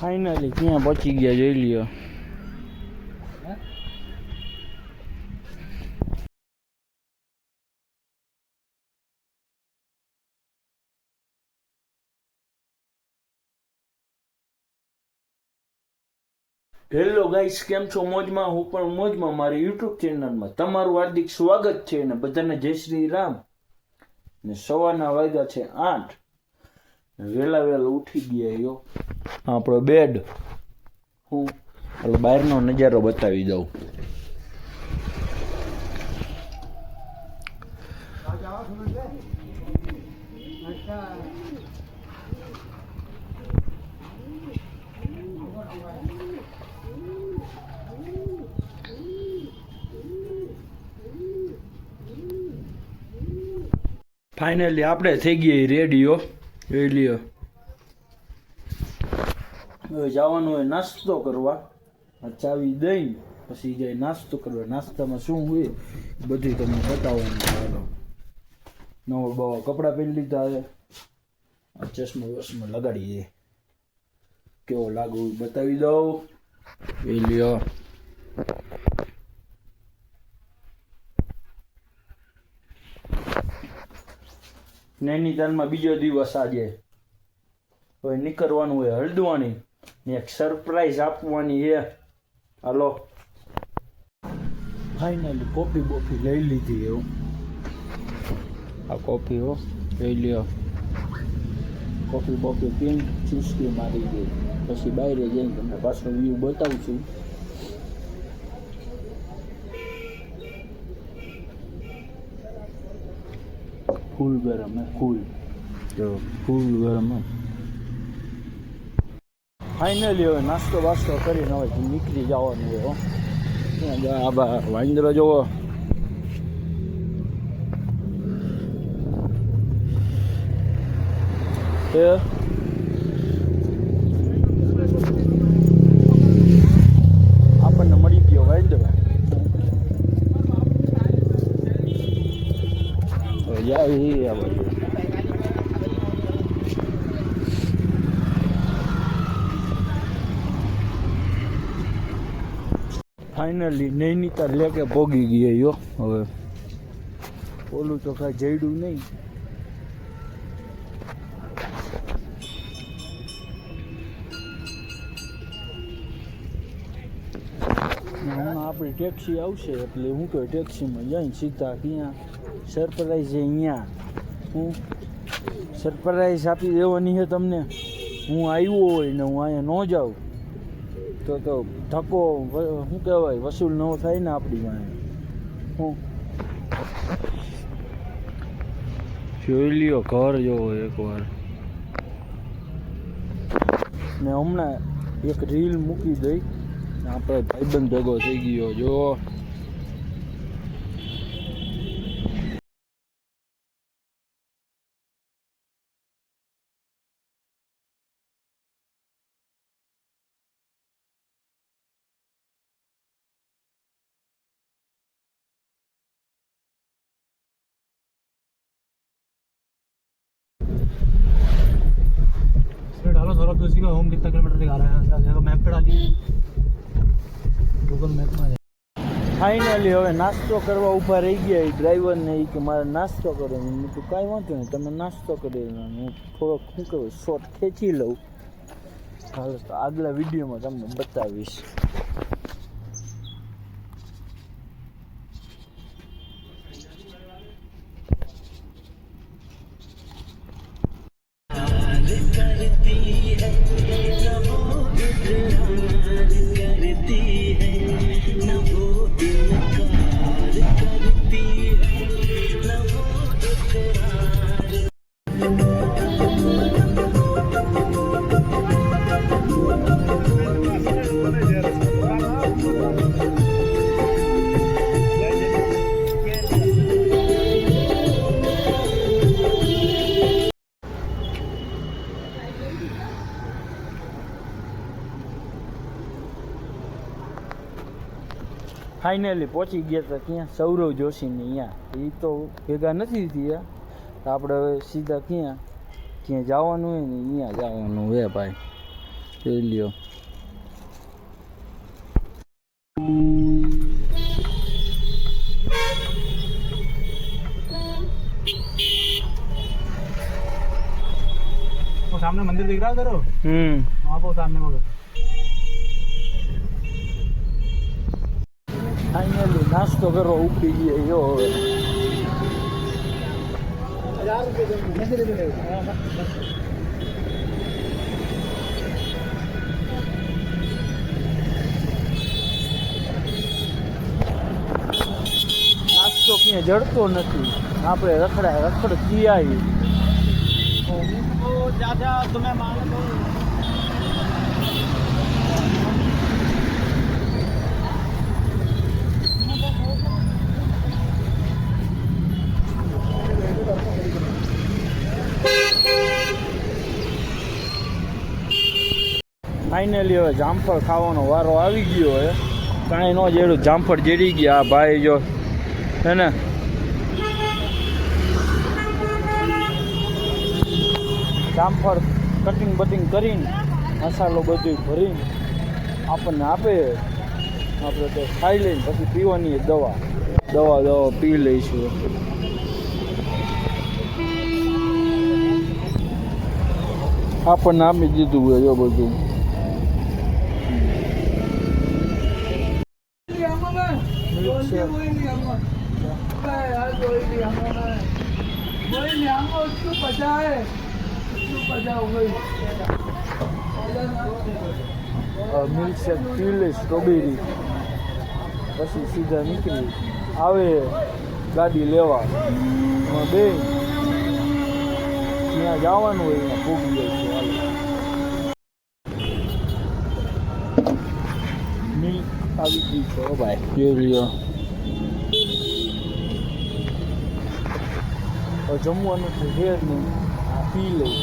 Finally ક્યાં પહોંચી ગયા જોઈ લ્યો. હેલો ગાઈસ કેમ છો? મોજમાં હું પણ મોજમાં મારી યુટ્યુબ ચેનલમાં તમારું હાર્દિક સ્વાગત છે અને બધાને જય શ્રી રામ. ને સવારના વાગ્યા છે આઠ. વહેલા વહેલા ઉઠી ગયા યો આપણો બેડ. હું? એટલે બહારનો નજારો બતાવી દઉં. ફાઇનલી આપણે થઈ ગઈ રેડિયો જોઈ લ્યો. હવે જવાનું હોય નાસ્તો કરવા. ચાવી દઈ પછી જાય નાસ્તો કરવા. નાસ્તામાં શું હોય એ બધું તમને બતાવવાનું ચાલો નવો બવા કપડાં પહેરી લીધા છે. ચશ્મો વસમો લગાડી દે કેવો લાગુ બતાવી દઉં. એ લ્યો. નૈનીતાલમાં બીજો દિવસ આજે. હવે નીકળવાનું હોય હળદવાની ને એક સરપ્રાઈઝ આપવાની છે. હાલો. ફાઇનલી કોફી બોફી લઈ લીધી એવું. આ કોફી હો લઈ લ્યો. કોફી બોફી પીન ચુસ્કી મારી ગઈ પછી બહાર જઈને તમને પાછો વ્યૂ બતાવું છું. ફૂલ ગરમ હે ફૂલ ફૂલ ગરમ હે ફાઇનલી હવે નાસ્તો વાસ્તો કરીને હવે નીકળી જવાનું હોય આ બા વાંદરો જોવો એ આપણને મળી ગયો વાંદરો તો જાય ઈ આ બાજુ ફાઇનલી નૈનીતાલ લેકે ભોગી ગયા યો. હવે ઓલું તો કાંઈ જઈડું નહીં. આપણી ટેક્સી આવશે, એટલે હું કહે ટેક્સીમાં જઈને સીધા ત્યાં. સરપ્રાઈઝ અહીંયા. હું સરપ્રાઈઝ આપી દેવાની છે તમને. હું આવ્યો હોય ને હું અહીંયા ન જાઉં. તો તો ધક્કો શું કહેવાય વસૂલ ન થાય ને આપણી પાસે હું. જોઈ લ્યો ઘર જોવો એકવાર. ને હમણાં એક રીલ મૂકી દઈ. આપણે ભાઈબંધ ભેગો થઈ ગયો જો इसमें डालो सौरभ जोशी का होम कितना किलोमीटर दिखा रहा है यहाँ जगह मैप पे डालिए गूगल मैप में आ जाए ફાઇનલી હવે નાસ્તો કરવા ઊભા રહી ગયા એ ડ્રાઈવરને એ કે મારે નાસ્તો કરો મેં કીધું કાંઈ વાંધો નહીં તમે નાસ્તો કરી લો હું થોડોક શું કહેવાય શોર્ટ ખેંચી લઉં હાલો તો આગલા વિડીયોમાં તમને બતાવીશ ફાઇનલી પહોંચી ગયા હતા ક્યાં સૌરવ જોશીને અહીંયા એ તો ભેગા નથી થયા તો આપણે હવે સીધા ક્યાં ક્યાં જવાનું હોય ને અહીંયા જવાનું હે ભાઈ જોઈ લ્યો वो सामने मंदिर दिख रहा है करो હમ वहाँ पर वो सामने वो ફાઇનલી નાસ્તો કરવા ઉપડી ગયો યો હવે નાસ્તો ક્યાંય જડતો નથી. આપણે રખડા રખડ પી આવી તમે માણસો. ફાઇનલી હવે જામફળ ખાવાનો વારો આવી ગયો હવે કાંઈ ન જેડું જામફળ જેડી ગયા. આ ભાઈ જો, હે ને? જામફળ કટિંગ બટિંગ કરીને મસાલો બધું ભરીને આપણને આપે. આપણે તો ખાઈ લઈને પછી પીવાની દવા. દવા દવા પી લઈશું. આપણને આપી દીધું હોય જો બધું. મિલ્કશેક પી લઈ સ્ટ્રોબેરી. પછી સીધા નીકળી. આવે ગાડી લેવા. બે. ત્યાં જવાનું હોય ત્યાં પૂગી જાય છે મિલ્ક આવી ગઈ છે ભાઈ. જોઈ લ્યો જમવાનું છે જ નહીં પી લઈ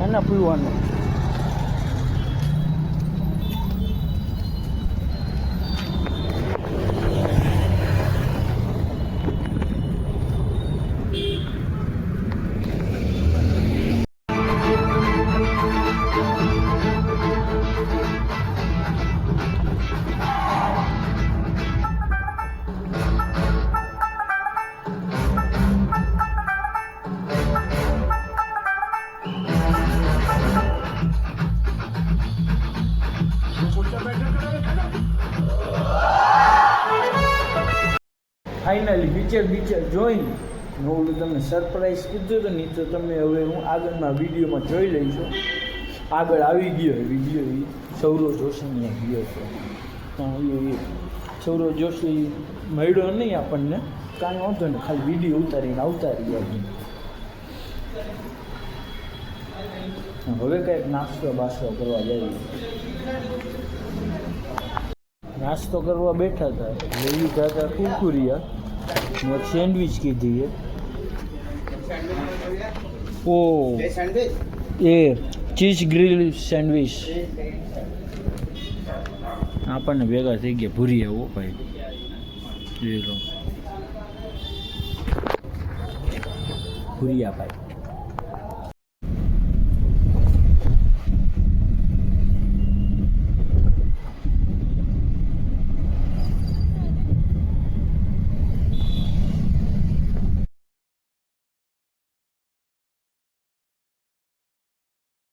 એના પીવાનું ફાઇનલી પિક્ચર પિક્ચર જોઈને ઓલું તમને સરપ્રાઈઝ કીધું હતું ને તો તમે હવે હું આગળના વિડીયોમાં જોઈ લઈશું. આગળ આવી ગયો વીડિયો એ. સૌરવ જોશીને ગયો છે. સૌરવ જોશી મળ્યો નહીં આપણને. કાંઈ વાંધો નહીં, ખાલી વીડિયો ઉતારીને આવતા આવી હવે કંઈક નાસ્તો બાસ્તો કરવા જઈએ. નાસ્તો કરવા બેઠા હતા. લેવી હતા કુરકુરિયા. એક સેન્ડવિચ કીધી એ ઓ, એ ચીઝ ગ્રીલ સેન્ડવિચ. આપણને ભેગા થઈ ગયા ભૂરી આવો ભાઈ. લો. ભૂરિયા ભાઈ.